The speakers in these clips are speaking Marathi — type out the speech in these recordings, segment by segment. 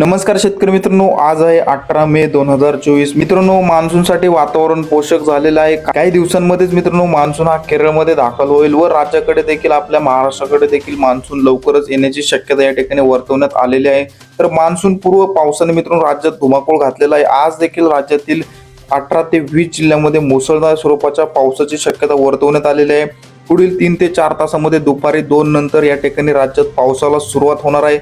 नमस्कार शेतकरी मित्रांनो आज आहे अठरा मे दोन हजार चोवीस. मित्रांनो मान्सूनसाठी वातावरण पोषक झालेलं आहे. काही दिवसांमध्येच मित्रांनो मान्सून हा केरळमध्ये दाखल होईल व राज्याकडे देखील आपल्या महाराष्ट्राकडे देखील मान्सून लवकरच येण्याची शक्यता या ठिकाणी वर्तवण्यात आलेली आहे. तर मान्सून पूर्व पावसाने मित्रांनो राज्यात धुमाकूळ घातलेला आहे. आज देखील राज्यातील अठरा ते वीस जिल्ह्यामध्ये मुसळधार स्वरूपाच्या पावसाची शक्यता वर्तवण्यात आलेली आहे. पुढील तीन ते चार तासामध्ये दुपारी दोन नंतर या ठिकाणी राज्यात पावसाला सुरुवात होणार आहे.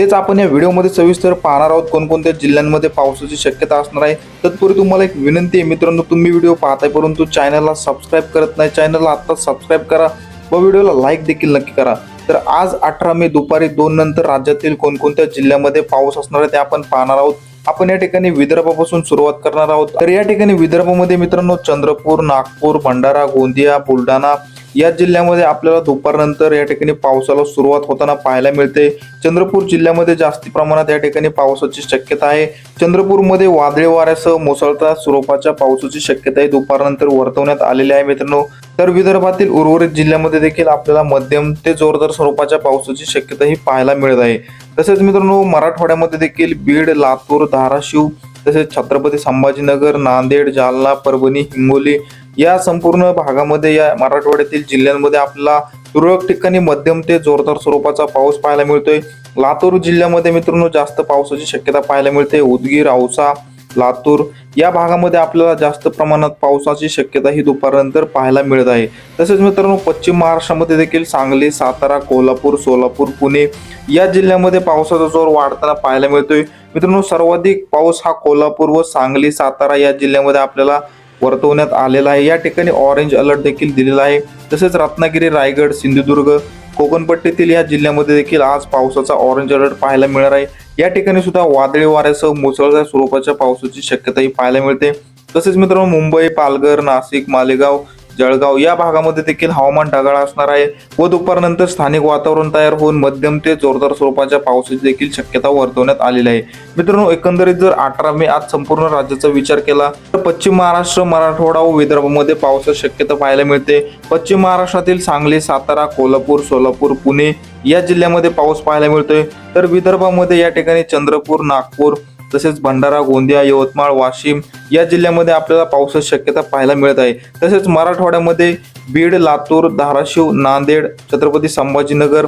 तेच आपण या व्हिडिओमध्ये सविस्तर पाहणार आहोत कोणकोणत्या जिल्ह्यांमध्ये पावसाची शक्यता असणार आहे. तत्पूर्वी तुम्हाला एक विनंती आहे मित्रांनो तुम्ही व्हिडिओ पाहताय परंतु चॅनलला सबस्क्राईब करत नाही चॅनलला आत्ता सबस्क्राईब करा व व्हिडिओला लाईक देखील नक्की करा. तर आज अठरा मे दुपारी दोन नंतर राज्यातील कोणकोणत्या जिल्ह्यामध्ये पाऊस असणार आहे ते आपण पाहणार आहोत. आपण या ठिकाणी विदर्भापासून सुरुवात करणार आहोत. तर या ठिकाणी विदर्भामध्ये मित्रांनो चंद्रपूर नागपूर भंडारा गोंदिया बुलढाणा या जिल्ह्यामध्ये आपल्याला दुपारनंतर या ठिकाणी पावसाला सुरुवात होताना पाहायला मिळते. चंद्रपूर जिल्ह्यामध्ये जास्ती प्रमाणात या ठिकाणी पावसाची शक्यता आहे. चंद्रपूरमध्ये वादळी वाऱ्यासह मुसळधार स्वरूपाच्या पावसाची शक्यता दुपारनंतर वर्तवण्यात आलेली आहे मित्रांनो. तर विदर्भातील उर्वरित जिल्ह्यामध्ये देखील आपल्याला मध्यम ते जोरदार स्वरूपाच्या पावसाची शक्यता ही पाहायला मिळत आहे. तसेच मित्रांनो मराठवाड्यामध्ये देखील बीड लातूर धाराशिव तसेच छत्रपती संभाजीनगर नांदेड जालना परभणी हिंगोली या संपूर्ण भागामध्ये या मराठवाड्यातील जिल्ह्यांमध्ये आपला तुरळक ठिकाणी मध्यम ते जोरदार स्वरूपाचा पाऊस पाहायला मिळतोय. लातूर जिल्ह्यामध्ये मित्रांनो जास्त पावसाची शक्यता पाहायला मिळते. उदगीर औसा लातूर या भागामध्ये आपल्याला जास्त प्रमाणात पावसाची शक्यता ही दुपारनंतर पाहायला मिळत आहे. तसेच मित्रांनो पश्चिम महाराष्ट्रामध्ये देखील सांगली सातारा कोल्हापूर सोलापूर पुणे या जिल्ह्यामध्ये पावसाचा जोर वाढताना पाहायला मिळतोय. मित्रांनो सर्वाधिक पाऊस हा कोल्हापूर व सांगली सातारा या जिल्ह्यामध्ये आपल्याला वर्तवण्यात आलेला आहे. या ठिकाणी ऑरेंज अलर्ट देखील दिलेला आहे. तसेच रत्नागिरी रायगड सिंधुदुर्ग कोकणपट्टीतील या जिल्ह्यामध्ये देखील आज पावसाचा ऑरेंज अलर्ट पाहायला मिळणार आहे. या ठिकाणी सुद्धा वादळी वाऱ्यासह मुसळधार स्वरूपाच्या पावसाची शक्यताही पाहायला मिळते. तसेच मित्रांनो मुंबई पालघर नाशिक मालेगाव जळगाव या भागामध्ये देखील हवामान ढगाळ असणार आहे. व दुपारनंतर स्थानिक वातावरण तयार होऊन मध्यम ते जोरदार स्वरूपाच्या पावसाची देखील शक्यता वर्तवण्यात आलेली आहे. मित्रांनो एकंदरीत जर अठरा मे आज संपूर्ण राज्याचा विचार केला तर पश्चिम महाराष्ट्र मराठवाडा व विदर्भामध्ये पावसाची शक्यता पाहायला मिळते. पश्चिम महाराष्ट्रातील सांगली सातारा कोल्हापूर सोलापूर पुणे या जिल्ह्यामध्ये पाऊस पाहायला मिळतोय. तर विदर्भामध्ये या ठिकाणी चंद्रपूर नागपूर तसेच भंडारा गोंदिया यवतमाळ वाशिम या जिल्ह्यामध्ये आपल्याला पावसाची शक्यता पाहायला मिळत आहे. तसेच मराठवाड्यामध्ये बीड लातूर धाराशिव नांदेड छत्रपती संभाजीनगर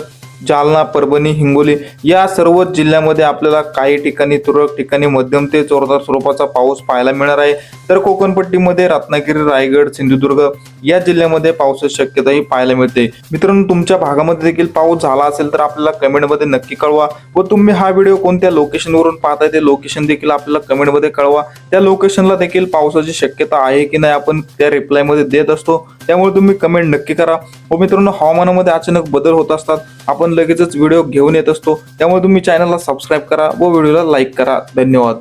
जालना परभणी हिंगोली या सर्व जिल्ह्यामध्ये आपल्याला काही ठिकाणी तुरळक ठिकाणी मध्यम ते जोरदार स्वरूपाचा पाऊस पाहायला मिळणार आहे. तर कोकणपट्टीमध्ये रत्नागिरी रायगड सिंधुदुर्ग या जिल्ह्यामध्ये पावसाची शक्यताही पाहायला मिळते. मित्रांनो तुमच्या भागामध्ये देखील पाऊस झाला असेल तर आपल्याला कमेंटमध्ये नक्की कळवा व तुम्ही हा व्हिडिओ कोणत्या लोकेशनवरून पाहताय ते लोकेशन देखील आपल्याला कमेंटमध्ये कळवा. त्या लोकेशनला देखील पावसाची शक्यता आहे की नाही आपण त्या रिप्लायमध्ये देत असतो. त्यामुळे तुम्ही कमेंट नक्की करा व मित्रांनो हवामानामध्ये अचानक बदल होत असतात. आपण लगेचच व्हिडिओ घेऊन येत असतो. त्यामुळे तुम्ही चॅनलला सबस्क्राईब करा व व्हिडिओला लाईक करा. धन्यवाद.